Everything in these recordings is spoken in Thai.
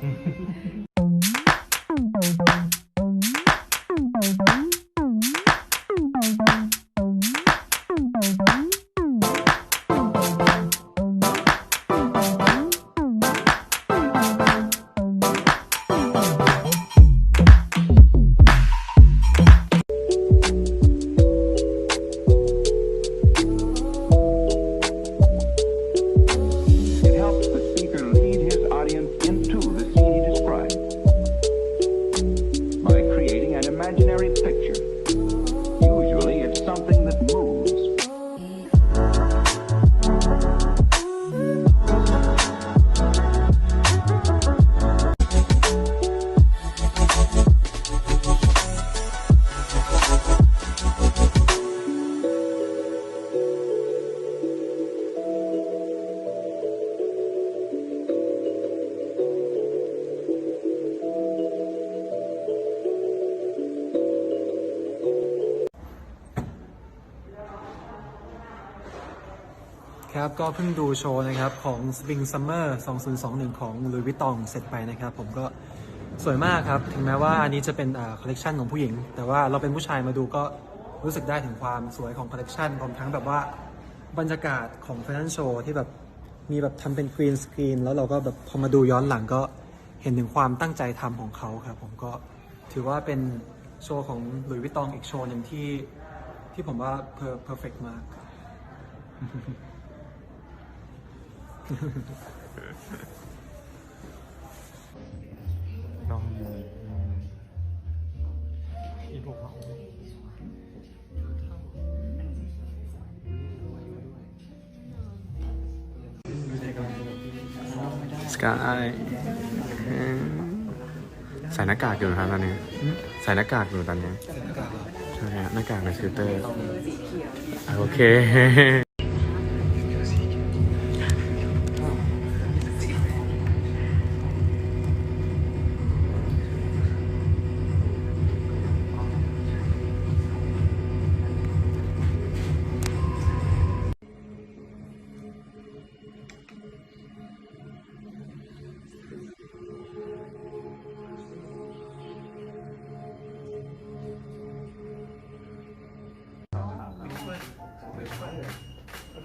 ハハハハ。Imaginary picture. ครับก็เพิ่งดูโชว์นะครับของ Spring Summer 2021 ของ Louis Vuitton เสร็จไปนะครับ ผมก็สวยมากครับ ถึงแม้ว่าอันนี้จะเป็นคอลเลกชันของผู้หญิง แต่ว่าเราเป็นผู้ชายมาดูก็รู้สึกได้ถึงความสวยของคอลเลกชันรวมทั้งแบบว่าบรรยากาศของแฟชั่นโชว์ที่แบบมีแบบทำเป็นกรีนสกรีนแล้วเราก็แบบพอมาดูย้อนหลังก็เห็นถึงความตั้งใจทำของเขาครับผมก็ถือว่าเป็นโชว์ของ Louis Vuitton อีกโชว์หนึ่งที่ที่ผมว่าเพอร์เฟกมาก น้องอีพวกเขาสกายใส่หน้ากากอยู่นะครับตอนนี้ ใส่หน้ากากอยู่ตอนนี้ ใช่ฮะหน้ากากในฟิลเตอร์ โอเค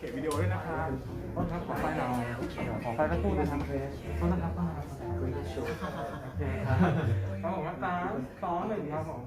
โอเควิดีโอด้วยนะครับต้นครับขอไฟหน่อยขอไฟสักครู่นะครับต้นนะครับต้นนะครับโอเคครับครับผมสามสองหนึ่งครับผม